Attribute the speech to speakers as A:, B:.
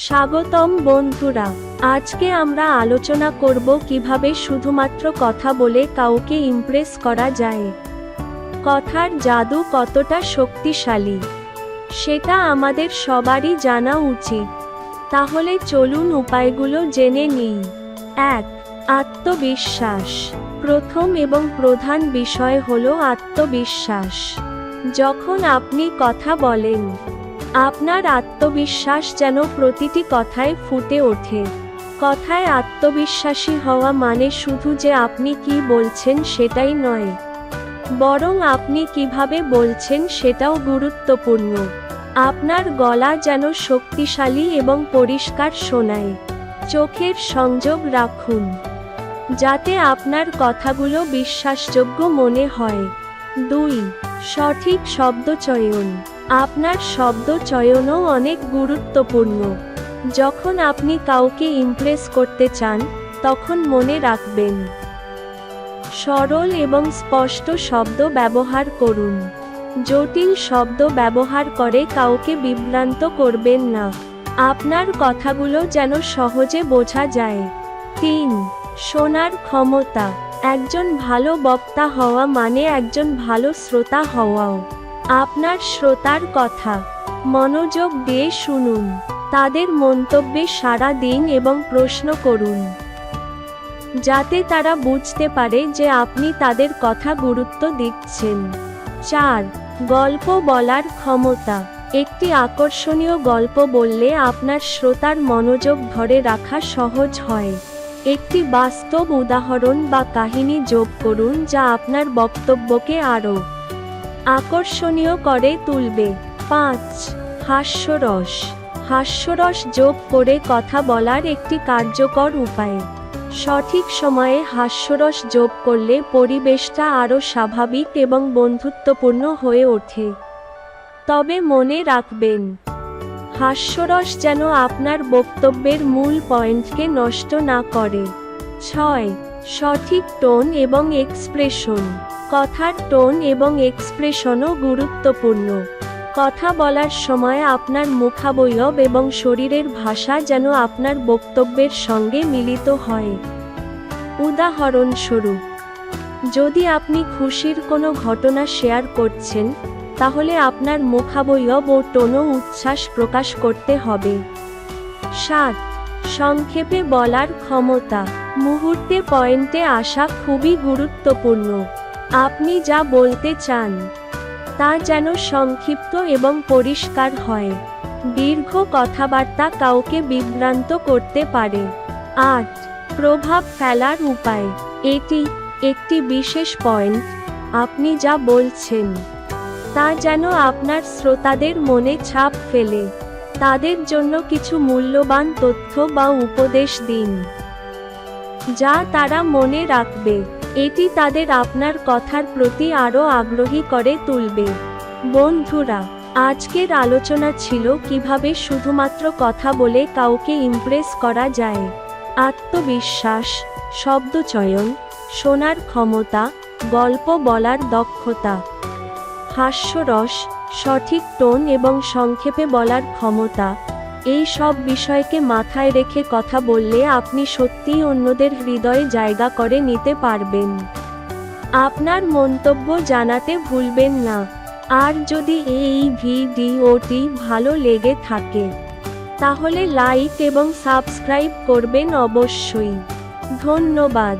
A: স্বাগতম বন্ধুরা। আজকে আমরা আলোচনা করব কীভাবে শুধুমাত্র কথা বলে কাউকে ইমপ্রেস করা যায়। কথার জাদু কতটা শক্তিশালী? সেটা আমাদের সবারই জানা উচিত। তাহলে চলুন উপায়গুলো জেনে নিই। এক, আত্মবিশ্বাস। প্রথম এবং প্রধান বিষয় হলো আত্মবিশ্বাস। যখন আপনি কথা বলেন আপনার আত্মবিশ্বাস যেন প্রতিটি কথায় ফুটে ওঠে। কথায় আত্মবিশ্বাসী হওয়া মানে শুধু যে আপনি কি বলছেন সেটাই নয়। বরং আপনি কীভাবে বলছেন সেটাও গুরুত্বপূর্ণ। আপনার গলা যেন শক্তিশালী এবং পরিষ্কার শোনায়। চোখের সংযোগ রাখুন। যাতে আপনার কথাগুলো বিশ্বাসযোগ্য মনে হয়। দুই, সঠিক শব্দচয়ন। আপনার শব্দ চয়নও অনেক গুরুত্বপূর্ণ। যখন আপনি কাউকে ইমপ্রেস করতে চান, তখন মনে রাখবেন। সরল এবং স্পষ্ট শব্দ ব্যবহার করুন। জটিল শব্দ ব্যবহার করে কাউকে বিভ্রান্ত করবেন না। আপনার কথাগুলো যেন সহজে বোঝা যায়। তিন, শোনার ক্ষমতা। একজন ভালো বক্তা হওয়া মানে একজন ভালো শ্রোতা হওয়াও। আপনার শ্রোতার কথা। মনোযোগ দিয়ে শুনুন। তাদের মন্তব্যে সাড়া দিন এবং প্রশ্ন করুন। যাতে তারা বুঝতে পারে যে আপনি তাদের কথা গুরুত্ব দিচ্ছেন। চার, গল্প বলার ক্ষমতা। একটি আকর্ষণীয় গল্প বললে আপনার শ্রোতার মনোযোগ ধরে রাখা সহজ হয়। একটি বাস্তব উদাহরণ বা কাহিনী যোগ করুন যা আপনার বক্তব্যকে আরও আকর্ষণীয় করে তুলবে। পাঁচ, হাস্যরস। হাস্যরস যোগ করে কথা বলার একটি কার্যকর উপায়। সঠিক সময়ে হাস্যরস যোগ করলে পরিবেশটা আরও স্বাভাবিক এবং বন্ধুত্বপূর্ণ হয়ে ওঠে। তবে মনে রাখবেন, হাস্যরস যেন আপনার বক্তব্যের মূল পয়েন্টকে নষ্ট না করে। ছয় সঠিক টোন এবং এক্সপ্রেশন। কথার টোন এবং এক্সপ্রেশনও গুরুত্বপূর্ণ। কথা বলার সময় আপনার মুখাবয়ব এবং শরীরের ভাষা যেন আপনার বক্তব্যের সঙ্গে মিলিত হয়। উদাহরণস্বরূপ, যদি আপনি খুশির কোনো ঘটনা শেয়ার করছেন, তাহলে আপনার মুখাবয়ব ও টোনও উচ্ছ্বাস প্রকাশ করতে হবে। সাত, সংক্ষেপে বলার ক্ষমতা। মুহূর্তে পয়েন্টে আসা খুবই গুরুত্বপূর্ণ। আপনি যা বলতে চান, তা যেন সংক্ষিপ্ত এবং পরিষ্কার হয়। দীর্ঘ কথাবার্তা কাউকে বিভ্রান্ত করতে পারে। আট, প্রভাব ফেলার উপায়। এটি একটি বিশেষ পয়েন্ট। আপনি যা বলছেন, তা যেন আপনার শ্রোতাদের মনে ছাপ ফেলে। তাদের জন্য কিছু মূল্যবান তথ্য বা উপদেশ দিন। যা তারা মনে রাখবে। এটি তাদের আপনার কথার প্রতি আরও আগ্রহী করে তুলবে। বন্ধুরা, আজকের আলোচনা ছিল কীভাবে শুধুমাত্র কথা বলে কাউকে ইমপ্রেস করা যায়। আত্মবিশ্বাস শব্দচয়ন শোনার ক্ষমতা, গল্প বলার দক্ষতা, হাস্যরস, সঠিক টোন এবং সংক্ষেপে বলার ক্ষমতা এই সব বিষয়কে মাথায় রেখে কথা বললে আপনি সত্যিই অন্যদের হৃদয়ে জায়গা করে নিতে পারবেন। আপনার মন্তব্য জানাতে ভুলবেন না। আর যদি এই ভিডিওটি ভালো লেগে থাকে, তাহলে লাইক এবং সাবস্ক্রাইব করবেন অবশ্যই। ধন্যবাদ।